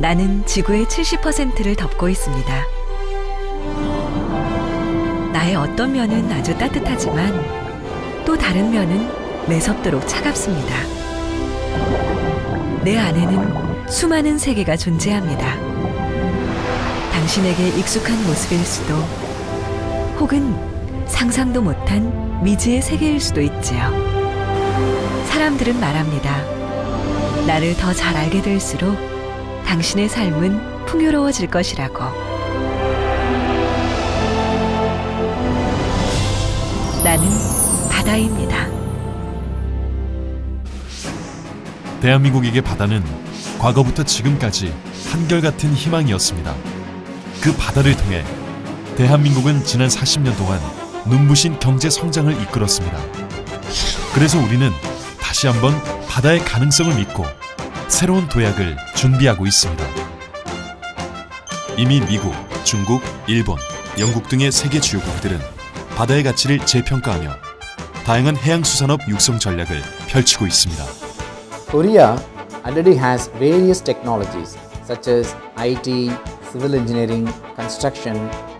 나는 지구의 70%를 덮고 있습니다. 나의 어떤 면은 아주 따뜻하지만 또 다른 면은 매섭도록 차갑습니다. 내 안에는 수많은 세계가 존재합니다. 당신에게 익숙한 모습일 수도 혹은 상상도 못한 미지의 세계일 수도 있지요. 사람들은 말합니다. 나를 더 잘 알게 될수록 당신의 삶은 풍요로워질 것이라고. 나는 바다입니다. 대한민국에게 바다는 과거부터 지금까지 한결같은 희망이었습니다. 그 바다를 통해 대한민국은 지난 40년 동안 눈부신 경제 성장을 이끌었습니다. 그래서 우리는 다시 한번 바다의 가능성을 믿고 새로운 도약을 준비하고 있습니다. 이미 미국, 중국, 일본, 영국 등의 세계 주요국들은 바다의 가치를 재평가하며 다양한 해양 수산업 육성 전략을 펼치고 있습니다. Korea already has various technologies such as IT, civil engineering, construction,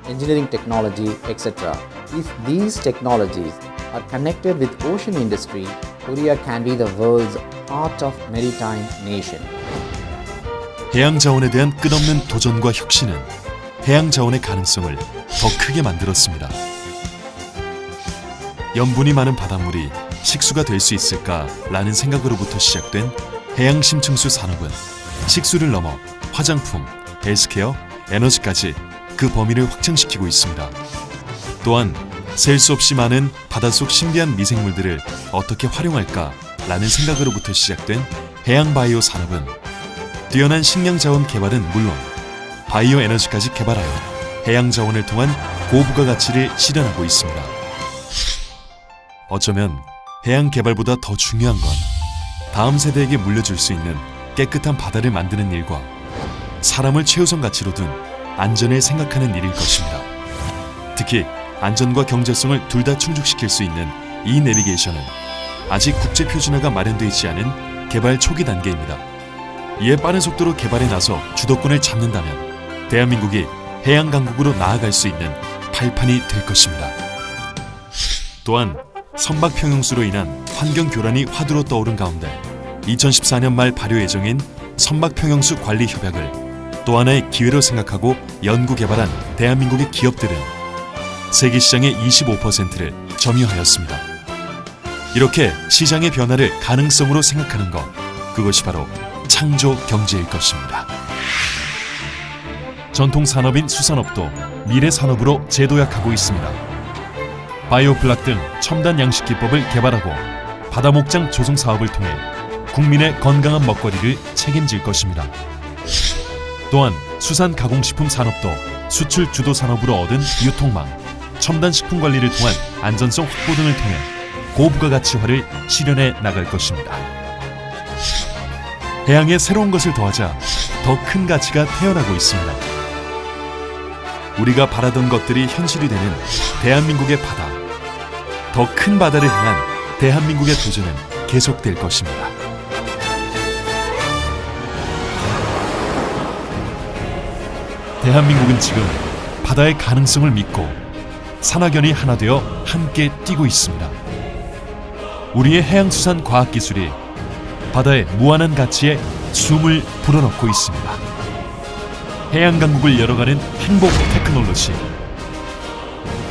engineering technology, etc. If these technologies are connected with ocean industry, Korea can be the world's heart of maritime nation. 해양 자원에 대한 끝없는 도전과 혁신은 해양 자원의 가능성을 더 크게 만들었습니다. 염분이 많은 바닷물이 식수가 될 수 있을까라는 생각으로부터 시작된 해양 심층수 산업은 식수를 넘어 화장품, 헬스케어, 에너지까지 그 범위를 확장시키고 있습니다. 또한 셀 수 없이 많은 바닷속 신비한 미생물들을 어떻게 활용할까라는 생각으로부터 시작된 해양 바이오 산업은 뛰어난 식량 자원 개발은 물론 바이오 에너지까지 개발하여 해양 자원을 통한 고부가 가치를 실현하고 있습니다. 어쩌면 해양 개발보다 더 중요한 건 다음 세대에게 물려줄 수 있는 깨끗한 바다를 만드는 일과 사람을 최우선 가치로 둔 안전을 생각하는 일일 것입니다. 특히 안전과 경제성을 둘 다 충족시킬 수 있는 이 내비게이션은 아직 국제 표준화가 마련되지 않은 개발 초기 단계입니다. 이에 빠른 속도로 개발에 나서 주도권을 잡는다면 대한민국이 해양 강국으로 나아갈 수 있는 발판이 될 것입니다. 또한 선박 평형수로 인한 환경 교란이 화두로 떠오른 가운데 2014년 말 발효 예정인 선박 평형수 관리 협약을 또 하나의 기회로 생각하고 연구 개발한 대한민국의 기업들은 세계 시장의 25%를 점유하였습니다. 이렇게 시장의 변화를 가능성으로 생각하는 것 그것이 바로 창조 경제일 것입니다. 전통 산업인 수산업도 미래 산업으로 재도약하고 있습니다. 바이오 플락 등 첨단 양식 기법을 개발하고 바다 목장 조성 사업을 통해 국민의 건강한 먹거리를 책임질 것입니다. 또한 수산 가공식품 산업도 수출 주도 산업으로 얻은 유통망, 첨단 식품 관리를 통한 안전성 확보 등을 통해 고부가가치화를 실현해 나갈 것입니다. 해양에 새로운 것을 더하자 더 큰 가치가 태어나고 있습니다. 우리가 바라던 것들이 현실이 되는 대한민국의 바다. 더 큰 바다를 향한 대한민국의 도전은 계속될 것입니다. 대한민국은 지금 바다의 가능성을 믿고 산학연이 하나 되어 함께 뛰고 있습니다. 우리의 해양수산 과학기술이 바다의 무한한 가치에 숨을 불어넣고 있습니다. 해양 강국을 열어가는 행복 테크놀로지.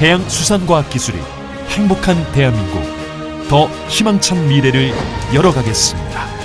해양 수산 과학 기술이 행복한 대한민국, 더 희망찬 미래를 열어가겠습니다.